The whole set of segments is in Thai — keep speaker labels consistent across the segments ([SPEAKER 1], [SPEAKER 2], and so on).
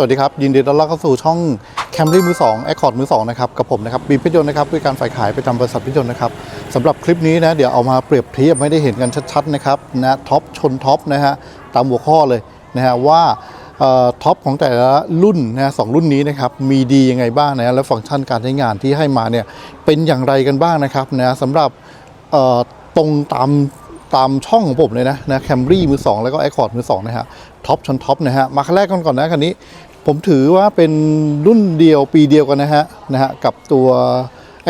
[SPEAKER 1] สวัสดีครับ ยินดีต้อนรับเข้าสู่ช่อง Camry มือ2 Accord มือ2นะครับกับผมนะครับบีพิจนต์นะครับด้วยการฝ่ายขายประจำบริษัทพิจนต์นะครับสำหรับคลิปนี้นะเดี๋ยวเอามาเปรียบเทียบไม่ได้เห็นกันชัดๆนะครับนะท็อปชนท็อปนะฮะตามหัวข้อเลยนะฮะว่าท็อปของแต่ละรุ่นนะสองรุ่นนี้นะครับมีดียังไงบ้างนะและฟังก์ชันการใช้งานที่ให้มาเนี่ยเป็นอย่างไรกันบ้างนะครับนะสำหรับตรงตามตามช่องของผมเลยนะนะแคมรี่มือ2แล้วก็ Accord มือ2นะฮะท็อปชนท็อปนะฮะมาคันแรกก่อนก่อนนะคันนี้ ผมถือว่าเป็นรุ่นเดียวปีเดียวกันนะฮะนะฮะกับตัว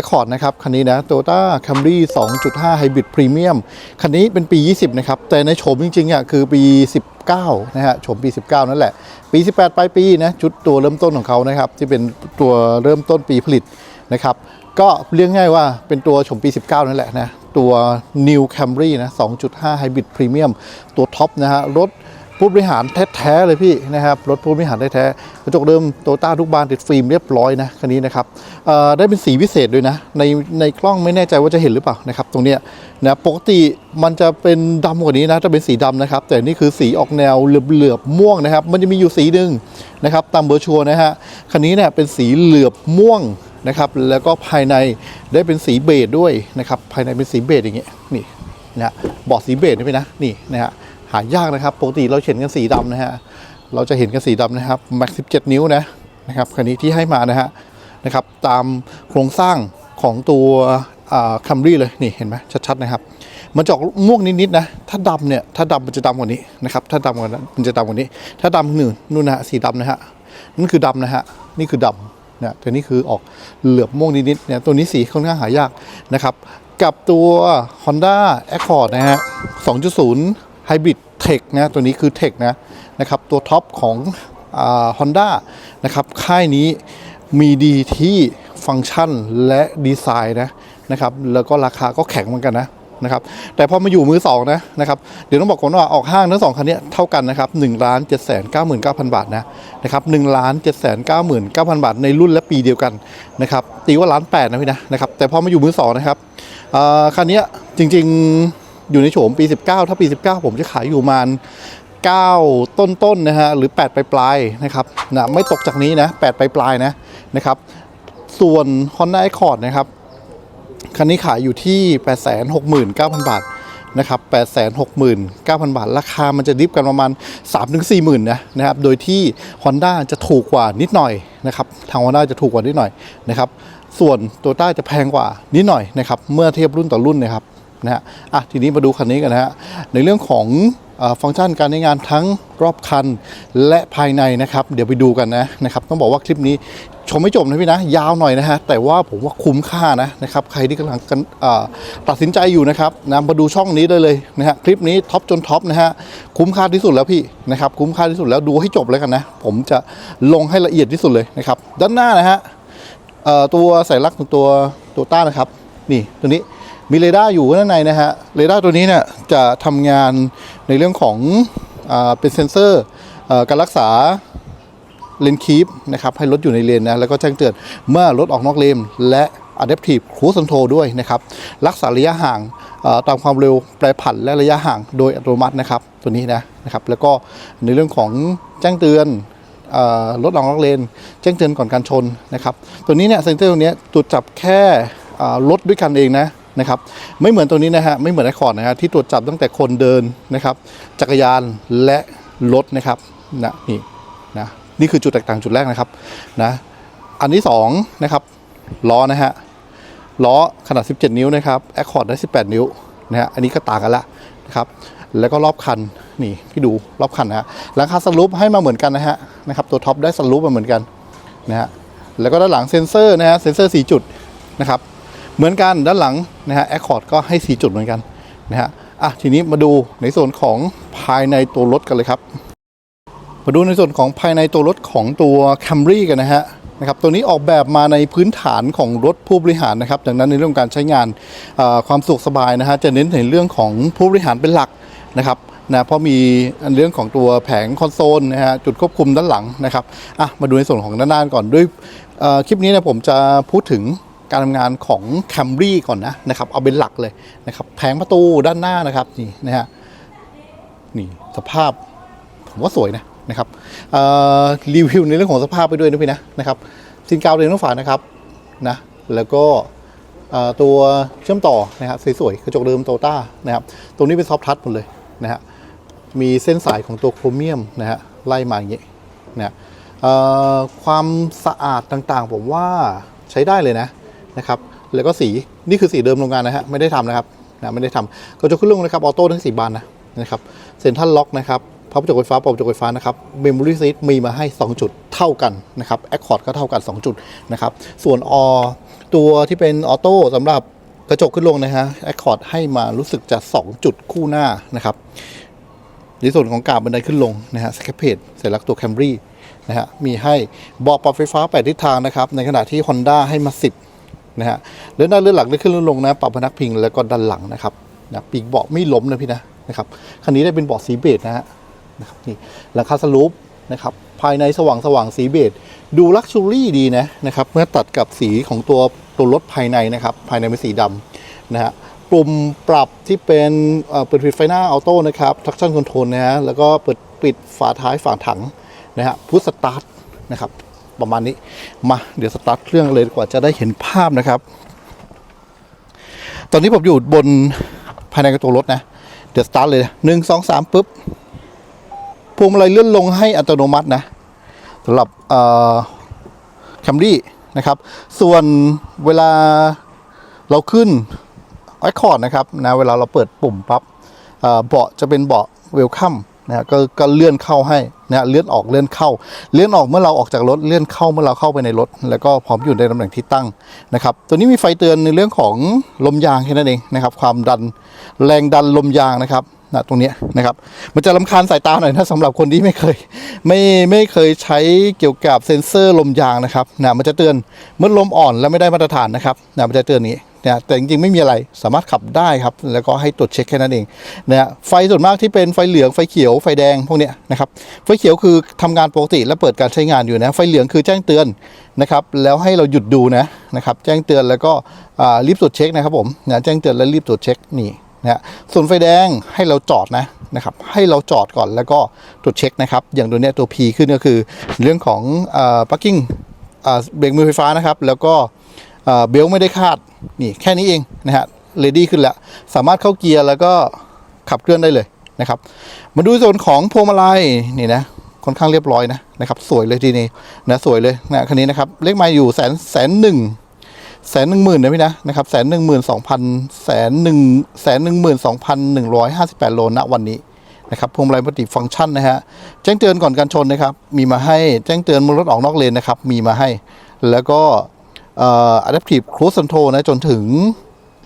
[SPEAKER 1] Accord นะครับ คันนี้นะ Toyota Camry 2.5 Hybrid Premium คันนี้เป็นปี 20 นะครับ แต่ในโฉมจริงๆอะคือปี 19 นะฮะโฉมปี 19 นั่นแหละ ปี 18 ปลายปีนะชุดตัวเริ่มต้นของเขานะครับ ที่เป็นตัวเริ่มต้นปีผลิตนะครับ ก็เรียกง่ายว่าเป็นตัวชมปี 19 นั่นแหละนะ ตัว New Camry นะ 2.5 Hybrid Premium ตัวท็อปนะฮะรถ ผู้บริหารแท้ๆเลยพี่นะครับรถผู้บริหารแท้ๆกระจกเดิมโตต้าทุกบานติดฟิล์มเรียบร้อยนะคันนี้นะครับได้เป็นสีพิเศษด้วยนะในในกล้องไม่แน่ใจว่าจะเห็นหรือเปล่านะครับตรงเนี้ยนะปกติมันจะเป็นดำกว่านี้นะจะเป็นสีดำนะครับแต่นี่คือสีออกแนวเหลือบๆม่วงนะครับมันจะมีอยู่สีหนึ่งนะครับตามเบอร์ชัวนะฮะคันนี้เนี่ยเป็นสีเหลือบม่วงนะครับแล้วก็ภายในได้เป็นสีเบจด้วยนะครับภายในเป็นสีเบจอย่างเงี้ยนี่นะฮะเบาะสีเบจนี่ไปนะนี่นะฮะ หายากนะครับ ปกติเราเห็นกันสีดำนะฮะ เราจะเห็นกันสีดำนะครับแม็ก17 นิ้วนะนะครับคันนี้ที่ให้มานะฮะนะครับ ตามโครงสร้างของตัวคัมรี่เลยนี่เห็นไหมชัดๆนะครับ มันจะออกม่วงนิดๆนะ ถ้าดำเนี่ยถ้าดำมันจะดำกว่านี้นะครับ ถ้าดำกว่านั้นมันจะดำกว่านี้ ถ้าดำหนึ่งนู่นนะฮะสีดำนะฮะนั่นคือดำนะฮะนี่คือดำนะตัวนี้คือออกเหลือบม่วงนิดๆเนี่ยตัวนี้สีค่อนข้างหายากนะครับ กับตัว Honda Accord นะฮะ2.0 Hybrid Tech นะตัวนี้คือ Tech นะนะครับตัวท็อปของฮอ่า Honda นะครับค่ายนี้มีดีที่ฟังก์ชันและดีไซน์นะนะครับแล้วก็ราคาก็แข็งเหมือนกันนะนะครับแต่พอมาอยู่มือสองนะนะครับเดี๋ยวต้องบอกก่อนว่าออกห้างทั้งสองคันนี้เท่ากันนะครับ1นึ่งล้านเจ็ดแสนเก้าหมื่นเก้าพันบาทนะนะครับหนึ่งล้านเจ็ดแสนเก้าหมื่นเก้าพันบาท ในรุ่นและปีเดียวกันนะครับตีว่าล้านแปดนะพี่นะนะครับแต่พอมาอยู่มือสองนะครับอ่าคันนี้จริงๆ อยู่ในโฉมปี 19 ถ้าปี 19 ผมจะขายอยู่ประมาณ9 ต้นๆนะฮะหรือ 8 ปลายๆนะครับนะไม่ตกจากนี้นะ 8 ปลายๆนะนะครับ ส่วน Honda Accord นะครับ คันนี้ขายอยู่ที่ 869,000 บาทนะครับ869,000 บาท ราคามันจะดิฟกันประมาณ 3-4หมื่นนะนะครับ โดยที่ Honda จะถูกกว่านิดหน่อยนะครับ ทาง Honda จะถูกกว่านิดหน่อยนะครับ ส่วน t o y ต้าจะแพงกว่านิดหน่อยนะครับ เมื่อเทียบรุ่นต่อรุ่นนะครับ นะฮะอะทีนี้มาดูคันนี้กันนะฮะในเรื่องของอฟังก์ชันการใช้งานทั้งรอบคันและภายในนะครับ เดี๋ยวไปดูกันนะนะครับ ต้องบอกว่าคลิปนี้ชมไม่จบนะพี่นะ ยาวหน่อยนะฮะแต่ว่าผมว่าคุ้มค่านะนะครับ ใครที่กำลังกันตัดสินใจอยู่นะครับนะมาดูช่องนี้ได้เลยนะฮะคลิปนี้ท็อปจนท็อปนะฮะคุ้มค่าที่สุดแล้วพี่นะครับ คุ้มค่าที่สุดแล้วดูให้จบแล้วกันนะ ผมจะลงให้ละเอียดที่สุดเลยนะครับ ด้านหน้านะฮะตัวสัญลักษณ์ของตัวตัวต้านะครับ นี่ตัวนี้ มีเรดาร์อยู่ข้างในนะฮะเรดาร์ตัวนี้เนี่ยจะทำงานในเรื่องของอเป็นเซ็นเซอร์การรักษาเลนคีปนะครับให้รถอยู่ในเลนนะแล้วก็แจ้งเตือนเมื่อรถออกนอกเลน และ Adaptive Cruise Control ด้วยนะครับรักษาระยะห่างตามความเร็วแปรผันและระยะห่างโดยอัตโนมัตินะครับตัวนี้นะนะครับแล้วก็ในเรื่องของแจ้งเตือนรถออกนอกเลน แจ้งเตือนก่อนการชนนะครับตัวนี้เนี่ยเซ็นเซอร์ตัวนี้ยตรวจจับแค่รถด้วยกันเองนะ นะครับไม่เหมือนตัวนี้นะฮะไม่เหมือนไอคอร์ดนะฮะที่ตรวจจับตั้งแต่คนเดินนะครับ จักรยานและรถนะครับนะนี่นะนี่คือจุดแตกต่างจุดแรกนะครับนะอันที่สองนะครับล้อนะฮะล้อขนาด 17 นิ้วนะครับแอคคอร์ดได้ 18 นิ้วนะฮะอันนี้ก็ต่างกันละนะครับแล้วก็รอบคันนี่พี่ดูรอบคันนะฮะหลังคาสลูปให้มาเหมือนกันนะฮะนะครับตัวท็อปได้สลูปมาเหมือนกันนะฮะแล้วก็ด้านหลังเซ็นเซอร์นะฮะเซ็นเซอร์ 4 จุดนะครับ เหมือนกันด้านหลังนะฮะแอคคอร์ดก็ให้ 4 จุดเหมือนกันนะฮะอะทีนี้มาดูในส่วนของภายในตัวรถกันเลยครับ มาดูในส่วนของภายในตัวรถของตัว Camry กันนะฮะนะครับตัวนี้ออกแบบมาในพื้นฐานของรถผู้บริหารนะครับดังนั้นในเรื่องการใช้งานความสะดวกสบายนะฮะจะเน้นในเรื่องของผู้บริหารเป็นหลักนะครับนะเพราะมีเรื่องของตัวแผงคอนโซลนะฮะจุดควบคุมด้านหลังนะครับอะมาดูในส่วนของด้านหน้าก่อนด้วยคลิปนี้นะผมจะพูดถึง การทำงานของ Camry ก่อนนะนะครับ เอาเป็นหลักเลยนะครับแผงประตูด้านหน้านะครับนี่นะฮะนี่สภาพผมว่าสวยนะนะครับรีวิวในเรื่องของสภาพไปด้วยนะพี่นะนะครับซินกาวเรียนต้องฝานะครับนะแล้วก็ตัวเชื่อมต่อนะครับสวยๆกระจกเดิมโตต้านะครับตรงนี้เป็นซอฟทัชหมดเลยนะฮะมีเส้นสายของตัวโครเมียมนะฮะไล่มาอย่างนี้นะฮะเอ่อความสะอาดต่างๆ ผมว่าใช้ได้เลยนะ นะครับแล้วก็สีนี่คือสีเดิมโรงงานนะฮะไม่ได้ทำนะครับนะไม่ได้ทำกระจกขึ้นลงนะครับออโต้ทั้งสี่บานนะนะครับเซ็นทรัลล็อกนะครับพับกระจกไฟฟ้าปรับกระจกไฟฟ้านะครับเมมโมรี่ซีทมีมาให้ 2 จุดเท่ากันนะครับแอคคอร์ดก็เท่ากัน 2 จุดนะครับส่วนอตัวที่เป็นออโต้สำหรับกระจกขึ้นลงนะฮะแอคคอร์ดให้มารู้สึกจะ 2 จุดคู่หน้านะครับในส่วนของกาบบันไดขึ้นลงนะฮะสแคปเพจเสร็จแล้วตัวแคมรี่นะฮะมีให้บาะปรับไฟฟ้า 8 ทิศทางนะครับในขณะที่ Honda ให้มา 10 นะฮะเลื่อนหน้าเลื่อนหลังเลื่อนขึ้นเลื่อนลงนะปรับพนักพิงแล้วก็ด้านหลังนะครับนะปีกเบาะไม่ล้มนะพี่นะนะครับคันนี้ได้เป็นเบาะสีเบจนะฮะนะครับนี่หลังคาสลูปนะครับภายในสว่างสว่างสีเบจดูลักชูรี่ดีนะนะครับเมื่อตัดกับสีของตัวตัวรถภายในนะครับภายในเป็นสีดำนะฮะปุ่มปรับที่เป็นเปิดปิดไฟหน้าออโต้นะครับ traction control นะฮะแล้วก็เปิดปิดฝาท้ายฝาถังนะฮะพุทสตาร์ทนะครับ ประมาณนี้มาเดี๋ยวสตาร์ทเครื่องเลยกว่าจะได้เห็นภาพนะครับ ตอนนี้ผมอยู่บนภายในกระตัวรถนะเดี๋ยวสตาร์ทเลยหนึ่งสองสามปุ๊บพวงมาลัยเลื่อนลงให้อัตโนมัตินะสำหรับแคมรี่นะครับ ส่วนเวลาเราขึ้นไอคอร์ดนะครับนะเวลาเราเปิดปุ่มปั๊บเบาะจะเป็นเบาะเวลคัม นะก็ก็เลื่อนเข้าให้นะเลื่อนออกเลื่อนเข้า เลื่อนออกเมื่อเราออกจากรถเลื่อนเข้าเมื่อเราเข้าไปในรถ แล้วก็พร้อมอยู่ในตำแหน่งที่ตั้งนะครับ ตัวนี้มีไฟเตือนในเรื่องของลมยางแค่นั้นเองนะครับ ความดันแรงดันลมยางนะครับนะตรงนี้นะครับ มันจะลำคาญสายตาหน่อยนะสำหรับคนที่ไม่เคย ไม่ไม่เคยใช้เกี่ยวกับเซ็นเซอร์ลมยางนะครับนะมันจะเตือนเมื่อลมอ่อนและไม่ได้มาตรฐานนะครับนะมันจะเตือนอย่างนี้ นะแต่จริงๆไม่มีอะไรสามารถขับได้ครับ แล้วก็ให้ตรวจเช็คแค่นั้นเองนะฮะไฟส่วนมากที่เป็นไฟเหลืองไฟเขียวไฟแดงพวกเนี้ยนะครับไฟเขียวคือทำงานปกติและเปิดการใช้งานอยู่นะไฟเหลืองคือแจ้งเตือนนะครับแล้วให้เราหยุดดูนะนะครับแจ้งเตือนแล้วก็รีบตรวจเช็คนะครับผมนะแจ้งเตือนแล้วรีบตรวจเช็คนี่นะฮะส่วนไฟแดงให้เราจอดนะนะครับให้เราจอดก่อนแล้วก็ตรวจเช็คนะครับ อย่างตัวเนี้ยตัว P ขึ้นก็คือเรื่องของอ่า parking อ่าเบรกมือไฟฟ้านะครับ แล้วก็ เบลต์ไม่ได้คาดนี่แค่นี้เองนะฮะเรดี้ขึ้นแล้ว สามารถเข้าเกียร์แล้วก็ขับเคลื่อนได้เลยนะครับ มาดูส่วนของพวงมาลัยนี่นะค่อนข้างเรียบร้อยนะนะครับสวยเลยทีนี้นะสวยเลยนะคันนี้นะครับเลขไมาอยู่แสนแสนหนึ่งแสนหนึ่งหมื่นนะพี่นะนะครับแสนหนึ่งหมื่นสองพันแสนหนึ่งแสนหนึ่งหมื่นสองพันหนึ่งร้อยห้าสิบแปดโลณวันนี้นะครับพวงมาลัยมัลติฟังก์ชันนะฮะแจ้งเตือนก่อนการชนนะครับ มีมาให้แจ้งเตือนมือรถออกนอกเลนนะครับ มีมาให้ แล้วก็ adaptive cruise control นะจนถึง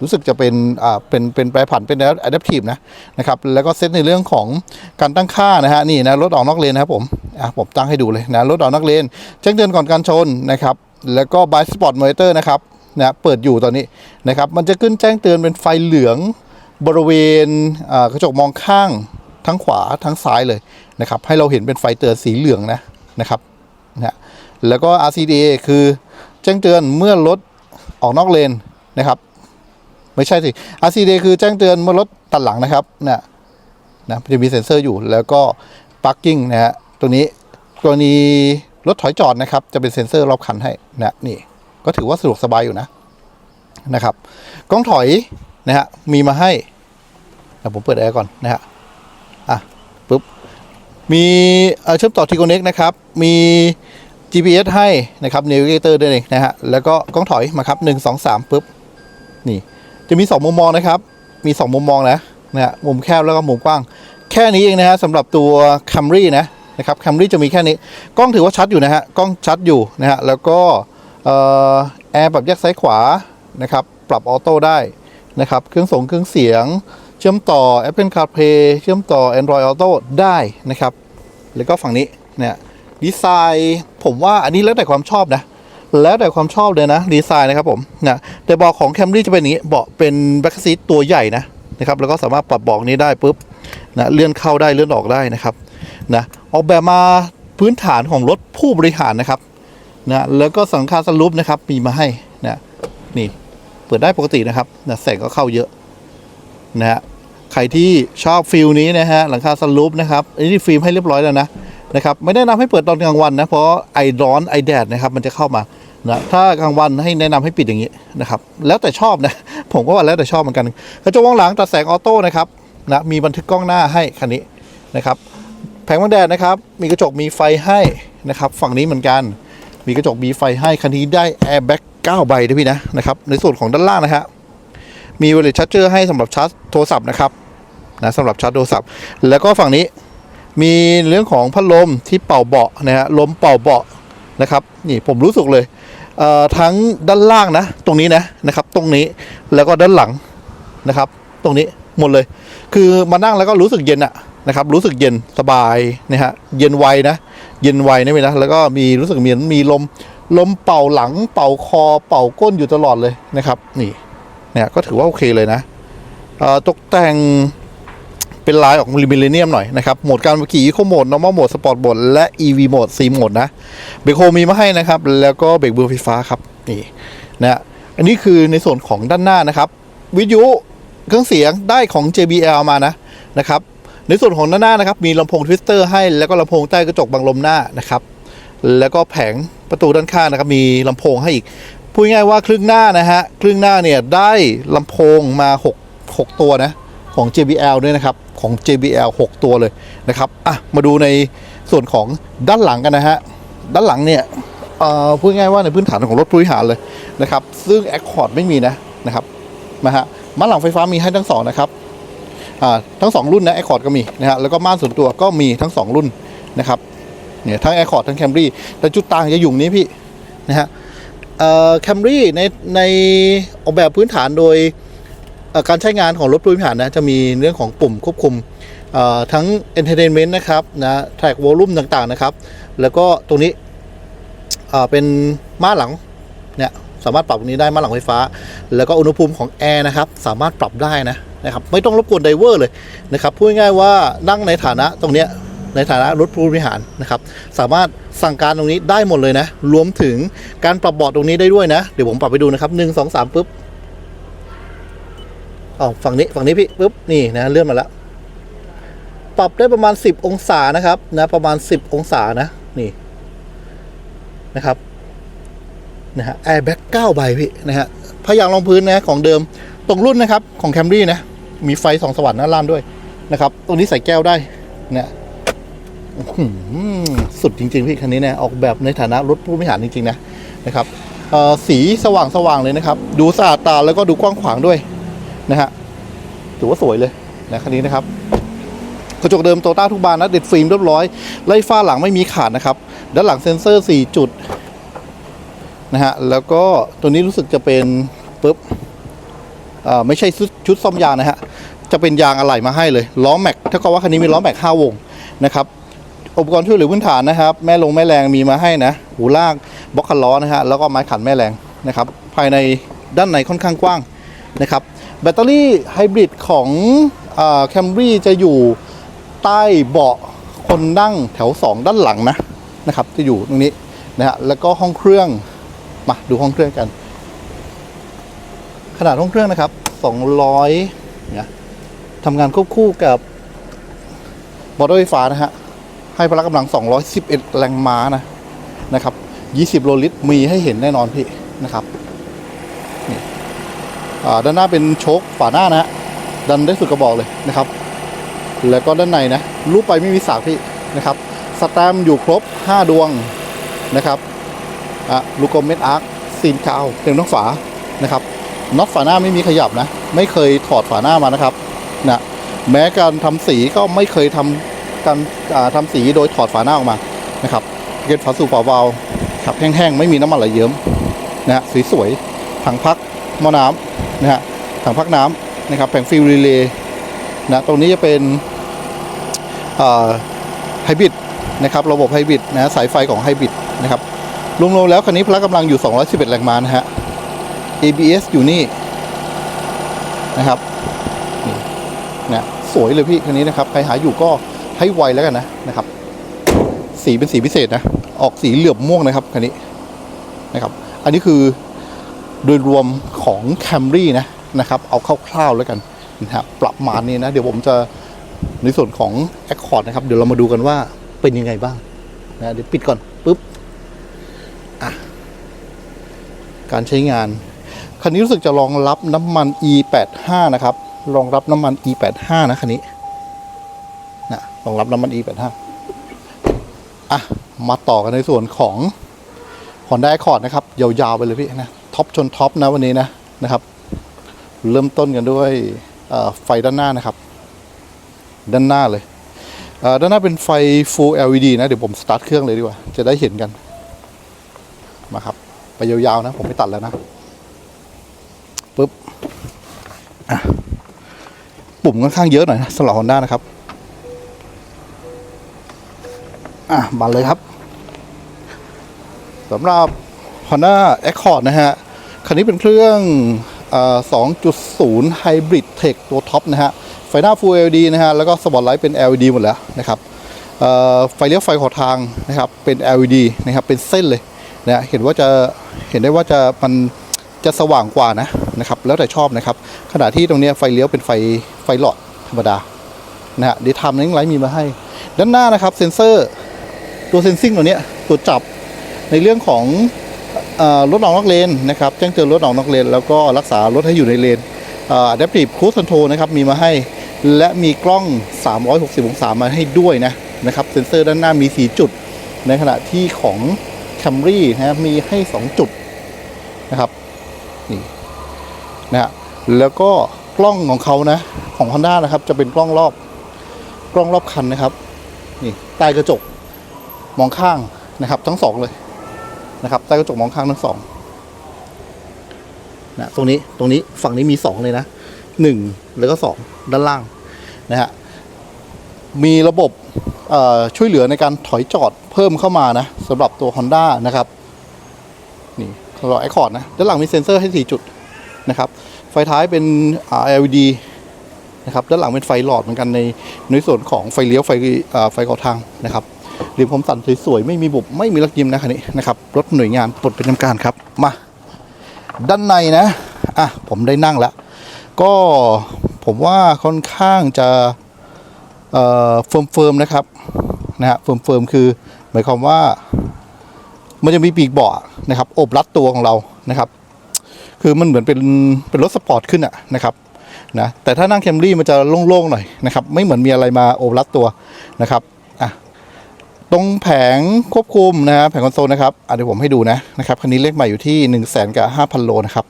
[SPEAKER 1] รู้สึกจะเป็นอ่าเป็นเป็นแปรผันเป็น adaptive นะนะครับแล้วก็เซตในเรื่องของการตั้งค่านะฮะนี่นะรถออกนอกเลนนะครับผมอะผมตั้งให้ดูเลยนะรถออกนอกเลนแจ้งเตือนก่อนการชนนะครับแล้วก็ by spot monitor นะครับนะเปิดอยู่ตอนนี้นะครับมันจะขึ้นแจ้งเตือนเป็นไฟเหลืองบริเวณกระจกมองข้างทั้งขวาทั้งซ้ายเลยนะครับให้เราเห็นเป็นไฟเตือนสีเหลืองนะนะครับนะฮะแล้วก็ RCDA คือ แจ้งเตือนเมื่อรถออกนอกเลนนะครับ ไม่ใช่สิ RCDA คือแจ้งเตือนเมื่อรถตัดหลังนะครับเนะนะจะมีเซ็นเซอร์อยู่แล้วก็ parking นะฮะตัวนี้กรณีรถถอยจอดนะครับ จะเป็นเซ็นเซอร์รอบคันให้นะนี่ก็ถือว่าสะดวกสบายอยู่นะนะครับกล้องถอยนะฮะมีมาให้เดี๋ยวผมเปิดแอร์ก่อนนะฮะอะปุ๊บมีเอ่อเชื่อมต่อทีโกเน็กนะครับ มี GPS ให้นะครับ Navigator ด้วยนะฮะแล้วก็กล้องถอยมาครับ 1 2 3ปุ๊บนี่จะมี 2 มุมมองนะครับ มี 2 มุมมองนะนะฮะมุมแคบแล้วก็มุมกว้าง แค่นี้เองนะฮะสำหรับตัว Camry นะนะครับ Camry จะมีแค่นี้ กล้องถือว่าชัดอยู่นะฮะกล้องชัดอยู่นะฮะแล้วก็แอร์ปรับแยกซ้ายขวานะครับปรับออโต้ได้นะครับเครื่องส่งเครื่องเสียง เชื่อมต่อ Apple CarPlay เชื่อมต่อ Android Auto ได้นะครับ แล้วก็ฝั่งนี้เนี่ย ดีไซน์ผมว่าอันนี้แล้วแต่ความชอบนะ แล้วแต่ความชอบเลยนะดีไซน์นะครับผมนะแต่เบาะของ Camry จะเป็นอย่างนี้เบาะเป็นแบ็กซีทตัวใหญ่นะนะครับแล้วก็สามารถปรับเบาะนี้ได้ปุ๊บนะเลื่อนเข้าได้เลื่อนออกได้นะครับนะออกแบบมาพื้นฐานของรถผู้บริหารนะครับนะแล้วก็สังคาสลูปนะครับมีมาให้นะนี่เปิดได้ปกตินะครับนะแสงก็เข้าเยอะนะฮะใครที่ชอบฟิลนี้นะฮะหลังคาสลูปนะครับอันนี้ฟิล์มให้เรียบร้อยแล้วนะ นะครับไม่แนะนำให้เปิดตอนกลางวันนะเพราะไอร้อนไอแดดนะครับมันจะเข้ามานะถ้ากลางวันให้แนะนำให้ปิดอย่างนี้นะครับแล้วแต่ชอบนะผมก็ว่าแล้วแต่ชอบเหมือนกันกระจกมองหลังตัดแสงออโต้นะครับนะมีบันทึกกล้องหน้าให้คันนี้นะครับแผงบังแดดนะครับมีกระจกมีไฟให้นะครับฝั่งนี้เหมือนกัน มีกระจกมีไฟให้คันนี้ได้แอร์แบ็ก9ใบด้วยพี่นะนะครับในส่วนของด้านล่างนะฮะมีเวลชาร์เจอร์ให้สำหรับชาร์จโทรศัพท์นะครับนะสำหรับชาร์จโทรศัพท์แล้วก็ฝั่งนี้ มีเรื่องของพัดลมที่เป่าเบาะนะฮะลมเป่าเบาะนะครับนี่ผมรู้สึกเลยเอ่อทั้งด้านล่างนะ ตรงนี้นะนะครับ ตรงนี้แล้วก็ด้านหลังนะครับ ตรงนี้หมดเลย คือมานั่งแล้วก็รู้สึกเย็นอะนะครับ รู้สึกเย็นสบายนะฮะเย็นไวนะ เย็นไวนะพี่นะแล้วก็มีรู้สึกมีมีลมลมเป่าหลัง เป่าคอ เป่าก้นอยู่ตลอดเลยนะครับ นี่เนี่ยก็ถือว่าโอเคเลยนะเอ่อตกแต่ง เป็นลายออกมิลเลเนียมหน่อยนะครับ โหมดการขี่ Eco โหมด Normal โหมด Sport โหมด และ EV โหมด C โหมดนะ เบรกโฮมีมาให้นะครับ แล้วก็เบรกมือไฟฟ้าครับ นี่นะอันนี้คือในส่วนของด้านหน้านะครับ วิทยุเครื่องเสียงได้ของ JBL มานะนะครับ ในส่วนของด้านหน้านะครับ มีลำโพงทวิสเตอร์ให้ แล้วก็ลำโพงใต้กระจกบังลมหน้านะครับ แล้วก็แผงประตูด้านข้างนะครับ มีลำโพงให้อีก พูดง่ายๆว่าครึ่งหน้านะฮะ ครึ่งหน้าเนี่ยได้ลำโพงมา 6 6 ตัวนะ ของ JBL ด้วยนะครับของ JBL 6 ตัวเลยนะครับอะมาดูในส่วนของด้านหลังกันนะฮะด้านหลังเนี่ยเอ่อพูดง่ายว่าในพื้นฐานของรถผู้บริหารเลยนะครับซึ่ง Accord ไม่มีนะนะครับนะฮะม้านหลังไฟฟ้ามีให้ทั้งสองนะครับอ่าทั้งสองรุ่นนะ Accord ก็มีนะฮะแล้วก็ม่านส่วนตัวก็มีทั้งสองรุ่นนะครับเนี่ยทั้ง Accord ทั้ง Camry แต่จุดต่างจะอยู่นี้พี่นะฮะเอ่อ Camry ในในออกแบบพื้นฐานโดย การใช้งานของรถผู้บริหารนะจะมีเรื่องของปุ่มควบคุมทั้ง Entertainment นะครับนะแทร็กวอลลุ่มต่างๆนะครับ แล้วก็ตรงนี้เป็นม่านหลังเนี่ยสามารถปรับตรงนี้ได้ม่านหลังไฟฟ้า แล้วก็อุณหภูมิของแอร์นะครับสามารถปรับได้นะนะครับไม่ต้องรบกวนไดเวอร์เลยนะครับพูดง่ายๆว่านั่งในฐานะตรงเนี้ยในฐานะรถผู้บริหารนะครับสามารถสั่งการตรงนี้ได้หมดเลยนะ รวมถึงการปรับเบาะตรงนี้ได้ด้วยนะ เดี๋ยวผมปรับไปดูนะครับหนึ่งสองสามปุ๊บ อ๋อฝั่งนี้ฝั่งนี้พี่ปุ๊บนี่นะเลื่อนมาแล้วปรับได้ประมาณ 10 องศานะครับ นะประมาณ 10 องศานะนี่นะครับนะฮะแอร์แบ็ก9ใบพี่นะฮะพยางรองพื้นนะของเดิมตรงรุ่นนะครับของแคมรี่นะมีไฟสองสว่างหน้าล่างด้วยนะครับ ตรงนี้ใส่แก้วได้เนี่ยสุดจริง ๆ พี่คันนี้เนี่ยออกแบบในฐานะรถผู้บริหารจริง ๆ นะนะครับสีสว่างสว่างเลยนะครับ ดูสะอาดตาแล้วก็ดูกว้างขวางด้วย นะฮะถือว่าสวยเลยนะคันนี้นะครับกระจกเดิมโตต้าทุกบานนะเด็ดฟิล์มเรียบร้อยไล่ฝ้าหลังไม่มีขาดนะครับ ด้านหลังเซ็นเซอร์ 4 จุดนะฮะแล้วก็ตัวนี้รู้สึกจะเป็นปุ๊บอ่าไม่ใช่ชุดชุดซ่อมยางนะฮะจะเป็นยางอะไหล่มาให้เลยล้อแม็กถ้าก็ว่าคันนี้มีล้อแม็ก5วงนะครับอุปกรณ์ช่วยเหลือพื้นฐานนะครับ แม่ลงแม่แรงมีมาให้นะหูลากบล็อกคันล้อนะฮะแล้วก็ไม้ขันแม่แรงนะครับ ภายในด้านในค่อนข้างกว้างนะครับ แบตเตอรี่ไฮบริดของแคมรี่จะอยู่ใต้เบาะคนนั่งแถว 2 ด้านหลังนะนะครับ จะอยู่ตรงนี้นะฮะแล้วก็ห้องเครื่อง มาดูห้องเครื่องกัน ขนาดห้องเครื่องนะครับ 200นะทำงานควบคู่กับมอเตอร์ไฟฟ้านะฮะให้พละกำลัง 211 แรงม้านะนะครับ 20 โลลิตรมีให้เห็นแน่นอนพี่นะครับ ด้านหน้าเป็นโชคฝาหน้านะฮะดันได้สุดกระบอกเลยนะครับ แล้วก็ด้านในนะรูปไปไม่มีสากพี่นะครับสแตมป์อยู่ครบ 5 ดวงนะครับอะลูกกลมเม็ดอาร์คซีนคาวเต็มทั้งฝานะครับน็อตฝาหน้าไม่มีขยับนะ ไม่เคยถอดฝาหน้ามานะครับนะแม้การทำสีก็ไม่เคยทำการอ่าทำสีโดยถอดฝาหน้าออกมานะครับเกตฝาสูบฝาวาล์วขับแห้งๆ ไม่มีน้ำมันไหลเยิ้มนะฮะสวยๆถังพักหม้อน้ำ นะฮะถังพักน้ำนะครับแผงฟิลรีเลย์นะตรงนี้จะเป็นไฮบริดนะครับระบบไฮบริดนะสายไฟของไฮบริดนะครับรวมๆแล้วคันนี้พละกำลังอยู่ 211 แรงม้านะฮะ ABS อยู่นี่นะครับนี่นะสวยเลยพี่คันนี้นะครับใครหาอยู่ก็ให้ไวแล้วกันนะนะครับ สีเป็นสีพิเศษนะ ออกสีเหลือบม่วงนะครับคันนี้นะครับ อันนี้คือ โดยรวมของ Camry นะนะครับ เอาคร่าวๆแล้วกันนะครับประมาณนี้นะ เดี๋ยวผมจะในส่วนของ Accord นะครับ เดี๋ยวเรามาดูกันว่าเป็นยังไงบ้างนะเดี๋ยวปิดก่อนปุ๊บอะการใช้งาน คันนี้รู้สึกจะรองรับน้ำมัน E85 นะครับ รองรับน้ำมัน E85 นะคันนี้นะรองรับน้ำมัน E85 อะมาต่อกันในส่วนของ Honda Accord นะครับ ยาวๆไปเลยพี่นะ ท็อปชนท็อปนะวันนี้นะนะครับ เริ่มต้นกันด้วยไฟด้านหน้านะครับ ด้านหน้าเลยด้านหน้าเป็นไฟ Full LED นะ เดี๋ยวผมสตาร์ทเครื่องเลยดีกว่า จะได้เห็นกัน มาครับ ไปยาวๆนะ ผมไม่ตัดแล้วนะปุ๊บปุ่มค่อนข้างเยอะหน่อยนะสำหรับ Honda นะครับ อะมาเลยครับสำหรับ Honda Accord นะฮะ คันนี้เป็นเครื่อง 2.0 Hybrid Tech ตัวท็อปนะฮะ ไฟหน้า Full LED นะฮะ แล้วก็สปอตไลท์เป็น LED หมดแล้วนะครับไฟเลี้ยวไฟขอทางนะครับ เป็น LED นะครับ เป็นเส้นเลยนะเห็นว่าจะ เห็นได้ว่าจะมันจะสว่างกว่านะนะครับ แล้วแต่ชอบนะครับ ขณะที่ตรงนี้ไฟเลี้ยวเป็นไฟไฟหลอดธรรมดานะฮะดีทำนิ่งไลท์มีมาให้ ด้านหน้านะครับเซ็นเซอร์ตัวเซนซิงตัวนี้ตัวจับในเรื่องของ รถออกนอกเลนนะครับแจ้งเตือนรถออกนอกเลน แล้วก็รักษารถให้อยู่ในเลนอะ Adaptive Cruise Control นะครับมีมาให้ และมีกล้อง 360 องศามาให้ด้วยนะนะครับเซ็นเซอร์ด้านหน้ามี 4 จุด ในขณะที่ของ Camry นะครับมีให้ 2 จุดนะครับนี่นะฮะแล้วก็กล้องของเขานะของ Honda นะครับจะเป็นกล้องรอบกล้องรอบคันนะครับนี่ใต้กระจกมองข้างนะครับ ทั้งสองเลย นะครับใต้กระจกมองข้างทั้งสองนะตรงนี้ตรงนี้ฝั่งนี้มีสองเลยนะหนึ่งแล้วก็สองด้านล่างนะฮะมีระบบช่วยเหลือในการถอยจอดเพิ่มเข้ามานะสำหรับตัว Honda นะครับนี่สำหรับไอคอร์ดนะด้านหลังมีเซ็นเซอร์ให้ 4 จุดนะครับไฟท้ายเป็น LED นะครับด้านหลังเป็นไฟหลอดเหมือนกันในในส่วนของไฟเลี้ยวไฟไฟขอทางนะครับ หริมผมสั่นสวยๆไม่มีบุบไม่มีลักยิมนะคันนี้นะครับรถหน่วยงานปลดเป็นทำการครับมา ด้านในนะอะผมได้นั่งแล้ว ก็ผมว่าค่อนข้างจะเอ่อเฟิร์มๆนะครับนะฮะเฟิร์มๆคือ หมายความว่า มันจะมีปีกเบาะนะครับโอบรัดตัวของเรานะครับ คือมันเหมือนเป็นเป็นรถสปอร์ตขึ้นอะนะครับนะแต่ถ้านั่งแคมรี่มันจะโล่งๆหน่อยนะครับ ไม่เหมือนมีอะไรมาโอบรัดตัวนะครับ ตรงแผงควบคุมนะฮะแผงคอนโซลนะครับเดี๋ยวผมให้ดูนะนะครับคันนี้เลขใหม่อยู่ที่1นึ่งแสนกับห้าพันโลนะครับ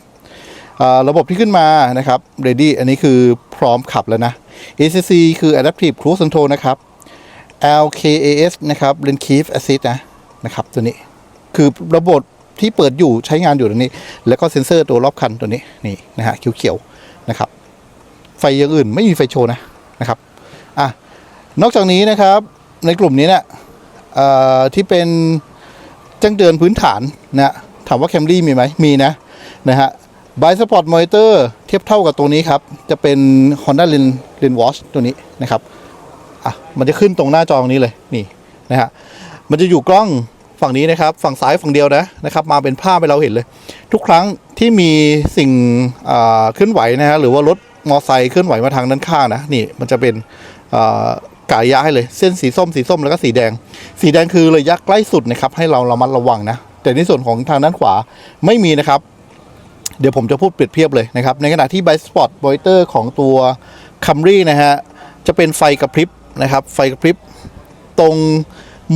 [SPEAKER 1] ระบบที่ขึ้นมานะครับ ready อันนี้คือพร้อมขับแล้วนะ ACC คือ Adaptive Cruise Control นะครับ LKAS นะครับ Lane Keep Assist นะนะครับตัวนี้คือระบบที่เปิดอยู่ใช้งานอยู่ตัวนี้ แล้วก็เซ็นเซอร์ตัวรอบคันตัวนี้นี่นะฮะเขียวๆนะครับ ไฟอย่างอื่นไม่มีไฟโชว์นะนะครับอะนอกจากนี้นะครับในกลุ่มนี้เนี่ย ที่เป็นแจ้งเตือนพื้นฐานนะถามว่าแคมรี่มีไหมมีนะนะฮะบายสปอร์ตมอนิเตอร์เทียบเท่ากับตัวนี้ครับ จะเป็น Honda l e n l e n Watch ตัวนี้นะครับอะมันจะขึ้นตรงหน้าจอตรงนี้เลยนี่นะฮะมันจะอยู่กล้องฝั่งนี้นะครับ ฝั่งซ้ายฝั่งเดียวนะนะครับมาเป็นภาพให้เราเห็นเลย ทุกครั้งที่มีสิ่งเคลื่อนไหวนะฮะหรือว่ารถมอไซค์เคลื่อนไหวมาทางด้านข้างนะนี่มันจะเป็นอ่ กายะให้เลยเส้นสีส้มสีส้มแล้วก็สีแดง สีแดงคือระยะใกล้สุดนะครับให้เราระมัดระวังนะ แต่ในส่วนของทางด้านขวาไม่มีนะครับ เดี๋ยวผมจะพูดเปรียบเทียบเลยนะครับ ในขณะที่ b i s p o t m o n i t o r ของตัว Camry นะฮะจะเป็นไฟกระพริบนะครับ ไฟกระพริบตรง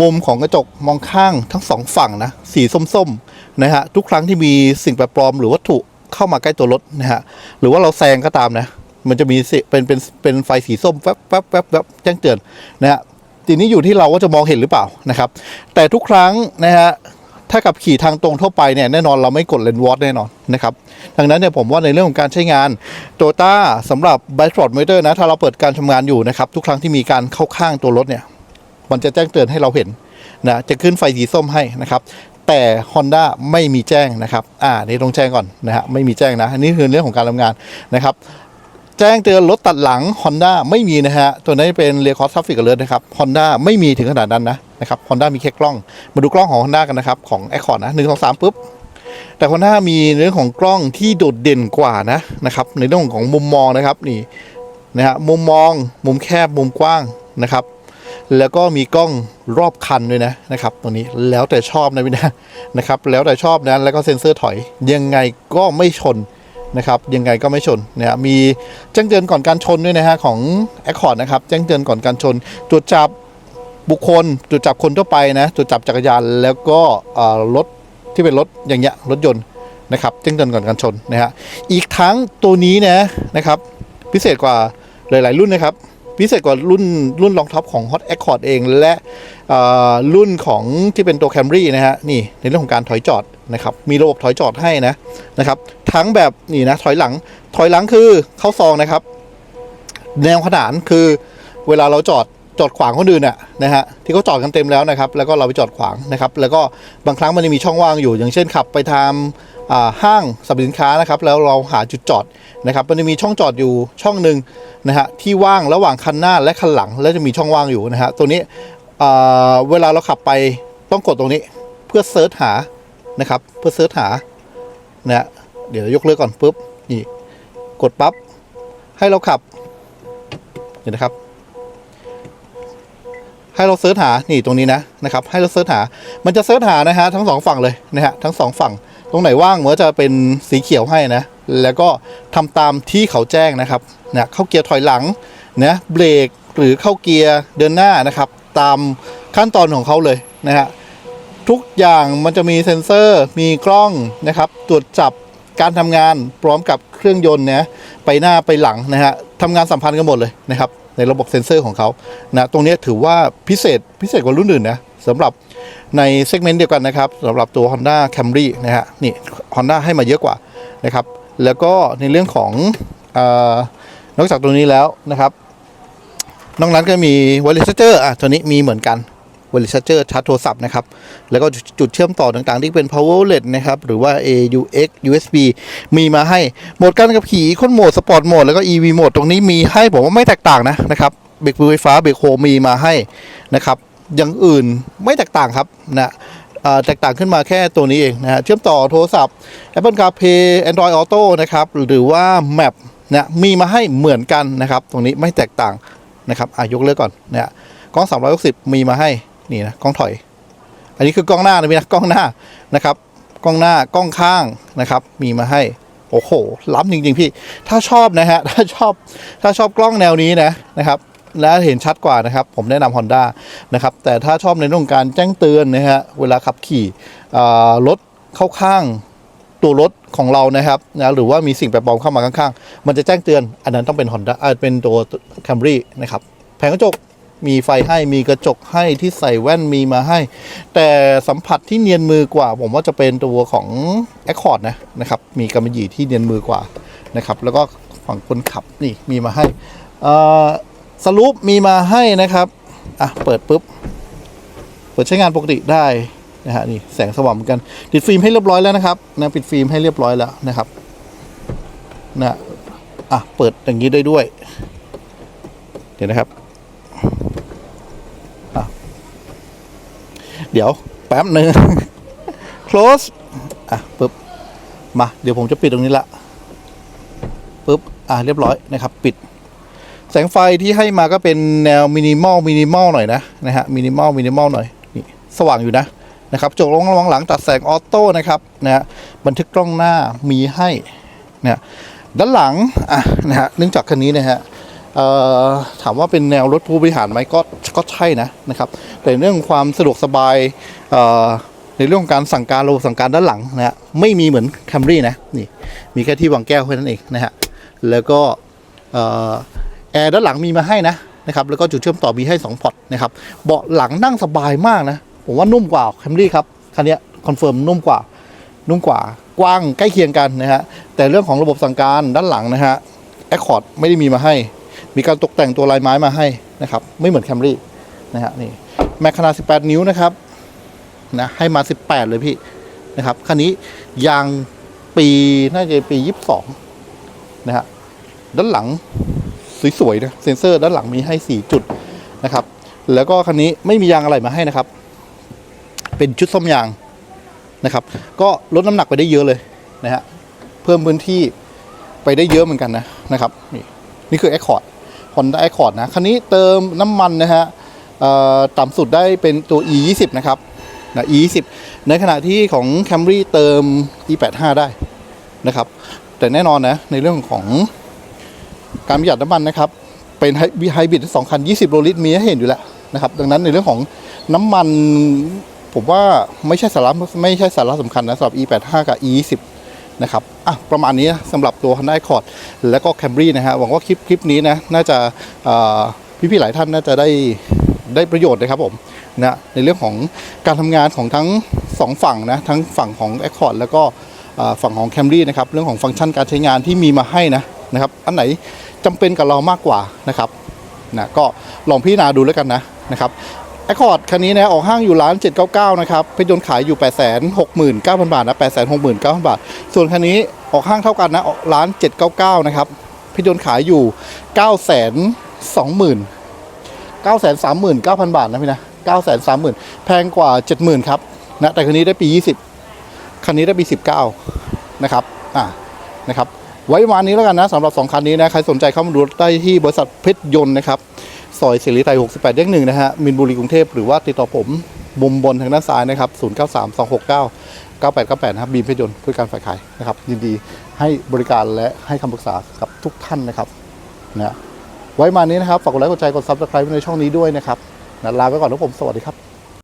[SPEAKER 1] มุมของกระจกมองข้างทั้งสองฝั่งนะสีส้มๆนะฮะทุกครั้งที่มีสิ่งแปลกปลอมหรือวัตถุเข้ามาใกล้ตัวรถนะฮะหรือว่าเราแซงก็ตามนะ มันจะมีเป็นเป็นเป็นไฟสีส้มแวบแวบแวบแวบแจ้งเตือนนะฮะทีนี้อยู่ที่เราว่าจะมองเห็นหรือเปล่านะครับ แต่ทุกครั้งนะฮะถ้ากับขี่ทางตรงทั่วไปเนี่ยแน่นอนเราไม่กดเลนวอตแน่นอนนะครับดังนั้นเนี่ยผมว่าในเรื่องของการใช้งานโตต้าสำหรับ b i s p o r t m o t o r นะถ้าเราเปิดการทำงานอยู่นะครับทุกครั้งที่มีการเข้าข้างตัวรถเนี่ยมันจะแจ้งเตือนให้เราเห็นนะจะขึ้นไฟสีส้มให้นะครับแต่ Honda ไม่มีแจ้งนะครับ อ่า นี่ต้องแจ้งก่อนนะฮะ ไม่มีแจ้งนะ อันนี้คือเรื่องของการทำงานนะครับ จ้งเตือนรถตัดหลัง Honda ไม่มีนะฮะ ตัวนี้เป็น Rear Cross Traffic Alert นะครับ Honda ไม่มีถึงขนาดนั้นนะนะครับ Honda มีแค่กล้อง มาดูกล้องของ Honda กันนะครับ ของ Accord นะหนึ่งสองสามปุ๊บ แต่ Honda มีเรื่องของกล้องที่โดดเด่นกว่านะนะครับในเรื่องของมุมมองนะครับนี่นะฮะมุมมองมุมแคบมุมกว้างนะครับ แล้วก็มีกล้องรอบคันด้วยนะนะครับตัวนี้แล้วแต่ชอบนะพี่นะนะครับแล้วแต่ชอบนะแล้วก็เซ็นเซอร์ถอยยังไงก็ไม่ชน นะครับยังไงก็ไม่ชนนะฮะมีแจ้งเตือนก่อนการชนด้วยนะฮะของ Accord นะครับแจ้งเตือนก่อนการชนตรวจจับบุคคลตรวจจับคนทั่วไปนะตรวจจับจักรยานแล้วก็รถที่เป็นรถอย่างเงี้ยรถยนต์นะครับแจ้งเตือนก่อนการชนนะฮะอีกทั้งตัวนี้นะนะครับพิเศษกว่าหลาย ๆ รุ่นนะครับพิเศษกว่ารุ่นรุ่นรองท็อปของ Hot Accord เองและรุ่นของที่เป็นตัว Camry นะฮะนี่ในเรื่องของการถอยจอด นะครับ มีระบบถอยจอดให้นะนะครับ ทั้งแบบนี่นะ ถอยหลัง ถอยหลังคือเข้าซองนะครับ แนวขนานคือเวลาเราจอดจอดขวางคนอื่นน่ะนะฮะที่เขาจอดกันเต็มแล้วนะครับ แล้วก็เราไปจอดขวางนะครับ แล้วก็บางครั้งมันจะมีช่องว่างอยู่ อย่างเช่นขับไปทางห้างสรรพสินค้านะครับ แล้วเราหาจุดจอดนะครับ มันจะมีช่องจอดอยู่ช่องหนึ่งนะฮะที่ว่างระหว่างคันหน้าและคันหลัง แล้วจะมีช่องว่างอยู่นะฮะตัวนี้เวลาเราขับไปต้องกดตรงนี้เพื่อเซิร์ชหา นะครับ เพื่อเซิร์ชหานะเดี๋ยวยกเลิกก่อนปุ๊บนี่กดปั๊บให้เราขับเห็นนะครับ ให้เราเสิร์ชหานี่ตรงนี้นะนะครับ ให้เราเสิร์ชหา มันจะเสิร์ชหานะฮะทั้งสองฝั่งเลยนะฮะทั้งสองฝั่ง ตรงไหนว่างมันก็จะเป็นสีเขียวให้นะ แล้วก็ทำตามที่เขาแจ้งนะครับนะเข้าเกียร์ถอยหลังนะเบรกหรือเข้าเกียร์เดินหน้านะครับ ตามขั้นตอนของเขาเลยนะฮะ ทุกอย่างมันจะมีเซ็นเซอร์ มีกล้องนะครับ ตรวจจับการทำงานพร้อมกับเครื่องยนต์นะไปหน้าไปหลังนะฮะทำงานสัมพันธ์กันหมดเลยนะครับ ในระบบเซ็นเซอร์ของเขานะตรงนี้ถือว่าพิเศษพิเศษกว่ารุ่นอื่นนะสำหรับในเซกเมนต์เดียวกันนะครับสำหรับตัว Honda Camry นะฮะนี่ Honda ให้มาเยอะกว่านะครับ แล้วก็ในเรื่องของออนอกจากตัวนี้แล้วนะครับ นอกนั้นก็มี wireless charger อะตัวนี้มีเหมือนกัน wireless charger ชาร์จโทรศัพท์นะครับ แล้วก็จุดเชื่อมต่อต่างๆ ที่เป็น power outlet นะครับ หรือว่า AUX USB มีมาให้ โหมดการขับขี่คนโหมดสปอร์ตโหมดแล้วก็ EV โหมดตรงนี้มีให้ผมว่าไม่แตกต่างนะนะครับเบรกมือไฟฟ้าเบรกโฮมีมาให้นะครับอย่างอื่นไม่แตกต่างครับนะแตกต่างขึ้นมาแค่ตัวนี้เองนะฮะเชื่อมต่อโทรศัพท์ Apple CarPlay Android Auto นะครับหรือว่า Map นะมีมาให้เหมือนกันนะครับ ตรงนี้ไม่แตกต่างนะครับอะยกเลิกก่อนนะฮะกล้อง 360 มีมาให้ นี่นะกล้องถอย อันนี้คือกล้องหน้านะพี่นะกล้องหน้านะครับ กล้องหน้ากล้องข้างนะครับ มีมาให้โอ้โหล้ำจริงๆพี่ ถ้าชอบนะฮะถ้าชอบถ้าชอบกล้องแนวนี้นะนะครับและเห็นชัดกว่านะครับ ผมแนะนำ Honda นะครับ แต่ถ้าชอบในเรื่องการแจ้งเตือนนะฮะ เวลาขับขี่รถเข้าข้างตัวรถของเรานะครับนะหรือว่ามีสิ่งแปลกปลอมเข้ามาข้างๆ มันจะแจ้งเตือน อันนั้นต้องเป็น Honda อ่าเป็นตัว Camry นะครับ แผงกระจก มีไฟให้มีกระจกให้ที่ใส่แว่นมีมาให้ แต่สัมผัสที่เนียนมือกว่า ผมว่าจะเป็นตัวของ Accord นะนะครับ มีกำมะหยี่ที่เนียนมือกว่านะครับ แล้วก็ฝั่งคนขับนี่มีมาให้สรุปมีมาให้นะครับอะเปิดปุ๊บ เปิดใช้งานปกติได้นะฮะนี่แสงสว่างเหมือนกันติดฟิล์มให้เรียบร้อยแล้วนะครับนะปิดฟิล์มให้เรียบร้อยแล้วนะครับนะอะเปิดอย่างนี้ได้ด้วย เดี๋ยวนะครับ เดี๋ยวแป๊บหนึ่ง close อะปึ๊บมาเดี๋ยวผมจะปิดตรงนี้ละปึ๊บอะเรียบร้อยนะครับ ปิด แสงไฟที่ให้มาก็เป็นแนวมินิมอลมินิมอลหน่อยนะนะฮะมินิมอลมินิมอลหน่อยนี่สว่างอยู่นะนะครับจกลงระวังหลังตัดแสงออโต้นะครับนะฮะบันทึกกล้องหน้ามีให้นะด้านหลังอะนะฮะเนื่องจากคันนี้นะฮะ ถามว่าเป็นแนวรถผู้บริหารไหมก็ก็ใช่นะนะครับ แต่เรื่องความสะดวกสบายในเรื่องของการสั่งการระบบสั่งการด้านหลังนะฮะไม่มีเหมือน Camry นะนี่มีแค่ที่วางแก้วแค่นั้นเองนะฮะแล้วก็แอร์ด้านหลังมีมาให้นะนะครับแล้วก็จุดเชื่อมต่อมีให้2พอร์ตนะครับเบาะหลังนั่งสบายมากนะผมว่านุ่มกว่า Camry ครับคันนี้คอนเฟิร์มนุ่มกว่านุ่มกว่ากว้างใกล้เคียงกันนะฮะแต่เรื่องของระบบสั่งการด้านหลังนะฮะ Accord ไม่ได้มีมาให้ มีการตกแต่งตัวลายไม้มาให้นะครับ ไม่เหมือนแคมรี่นะฮะนี่แม็กขนาด 18 นิ้วนะครับนะให้มา 18 เลยพี่นะครับคันนี้ยางปีน่าจะปี 22 นะฮะด้านหลังสวยๆนะเซ็นเซอร์ด้านหลังมีให้ 4 จุดนะครับ แล้วก็คันนี้ไม่มียางอะไรมาให้นะครับ เป็นชุดส้มยางนะครับ ก็ลดน้ำหนักไปได้เยอะเลยนะฮะเพิ่มพื้นที่ไปได้เยอะเหมือนกันนะนะครับ นี่นี่คือ Accord Honda Accord นะคันนี้เติมน้ำมันนะฮะต่ำสุดได้เป็นตัว e 2 0นะครับนะ e 2 0ในขณะที่ของ Camry เติม e 8 5ได้นะครับ แต่แน่นอนนะในเรื่องของการประหยัดน้ำมันนะครับ เป็นไฮบริดสองคัน 20 โลลิตรมีให้เห็นอยู่แล้วนะครับ ดังนั้นในเรื่องของน้ำมันผมว่าไม่ใช่สาระไม่ใช่สาระสำคัญนะสำหรับ e 8 5กับ e 2 0 นะครับอะประมาณนี้สำหรับตัว Honda Accord แล้วก็ Camry นะฮะหวังว่าคลิปคลิปนี้นะน่าจะพี่ๆหลายท่านน่าจะได้ได้ประโยชน์นะครับผมนะในเรื่องของการทำงานของทั้งสองฝั่งนะทั้งฝั่งของ Accord แล้วก็ฝั่งของ Camry นะครับเรื่องของฟังก์ชันการใช้งานที่มีมาให้นะนะครับอันไหนจำเป็นกับเรามากกว่านะครับนะก็ลองพิจารณาดูแล้วกันนะนะครับ แอคคอร์ดคันนี้นะออกห้างอยู่ร้าน 799 นะครับเพชรยนต์ขายอยู่ 869,000 บาทนะ869,000 บาท ส่วนคันนี้ออกห้างเท่ากันนะออกร้าน 799 นะครับเพชรยนต์ขายอยู่ 920,000 939,000 บาทนะพี่นะ 930,000 แพงกว่า 70,000 ครับนะแต่คันนี้ได้ปี 20 คันนี้ได้ปี 19 นะครับอ่านะครับไว้ประมาณนี้แล้วกันนะสำหรับ 2 คันนี้นะใครสนใจเข้ามาดูได้ที่บริษัทเพชรยนต์นะครับ ซอยสิริไทย68แยกหนึ่งนะฮะมินบุรีกรุงเทพหรือว่าติดต่อผมมุมบนทางด้านซ้ายนะครับ 093 269 9898นะครับบีมเพชรยนต์เพื่อการฝ่ายขายนะครับยินดีให้บริการและให้คำปรึกษากับทุกท่านนะครับนะไว้มานี้นะครับ ฝากกดไลค์กดแชร์กดซับสไครป์ในช่องนี้ด้วยนะครับนะลาไปก่อนแล้วผมสวัสดีครับ